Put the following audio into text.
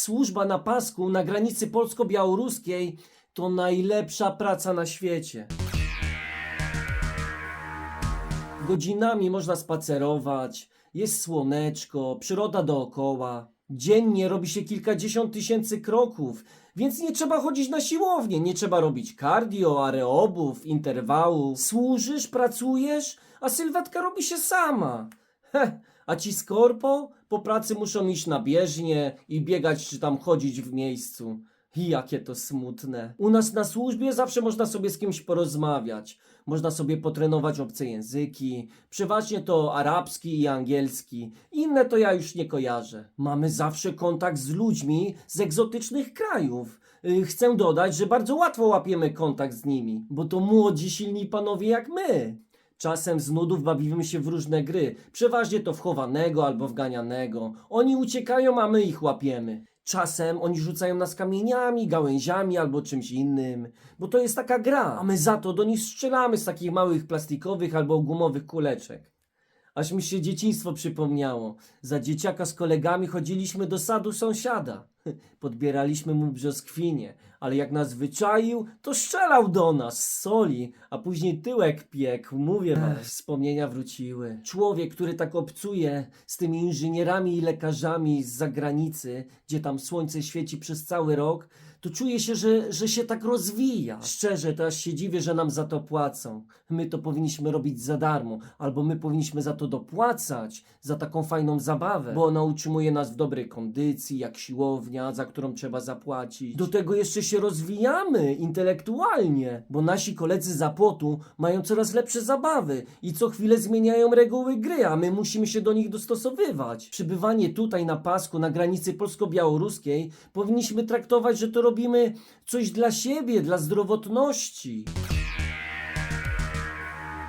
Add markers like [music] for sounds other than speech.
Służba na pasku na granicy polsko-białoruskiej to najlepsza praca na świecie. Godzinami można spacerować, jest słoneczko, przyroda dookoła. Dziennie robi się kilkadziesiąt tysięcy kroków, więc nie trzeba chodzić na siłownię, nie trzeba robić cardio, areobów, interwałów. Służysz, pracujesz, a sylwetka robi się sama. Heh, [laughs] a ci z korpo po pracy muszą iść na bieżnię i biegać czy tam chodzić w miejscu. Jakie to smutne. U nas na służbie zawsze można sobie z kimś porozmawiać. Można sobie potrenować obce języki. Przeważnie to arabski i angielski. Inne to ja już nie kojarzę. Mamy zawsze kontakt z ludźmi z egzotycznych krajów. Y, Chcę dodać, że bardzo łatwo łapiemy kontakt z nimi, bo to młodzi, silni panowie jak my. Czasem z nudów bawimy się w różne gry. Przeważnie to w chowanego albo w ganianego. Oni uciekają, a my ich łapiemy. Czasem oni rzucają nas kamieniami, gałęziami albo czymś innym, bo to jest taka gra, a my za to do nich strzelamy z takich małych plastikowych albo gumowych kuleczek. Aż mi się dzieciństwo przypomniało. Za dzieciaka z kolegami chodziliśmy do sadu sąsiada. [laughs] Podbieraliśmy mu brzoskwinie, ale jak nas wyczaił, to strzelał do nas z soli, a później tyłek piekł. Mówię wam, wspomnienia wróciły. Człowiek, który tak obcuje z tymi inżynierami i lekarzami z zagranicy, gdzie tam słońce świeci przez cały rok, to czuje się, że, że się tak rozwija. Szczerze, to aż się dziwię, że nam za to płacą. My to powinniśmy robić za darmo, albo my powinniśmy za to dopłacać, za taką fajną zabawę, bo ona utrzymuje nas w dobrej kondycji, jak siłownia, za którą trzeba zapłacić. Do tego jeszcze się rozwijamy intelektualnie, bo nasi koledzy z płotu mają coraz lepsze zabawy i co chwilę zmieniają reguły gry, a my musimy się do nich dostosowywać. Przybywanie tutaj na pasku, na granicy polsko-białoruskiej, powinniśmy traktować, że to robimy coś dla siebie, dla zdrowotności.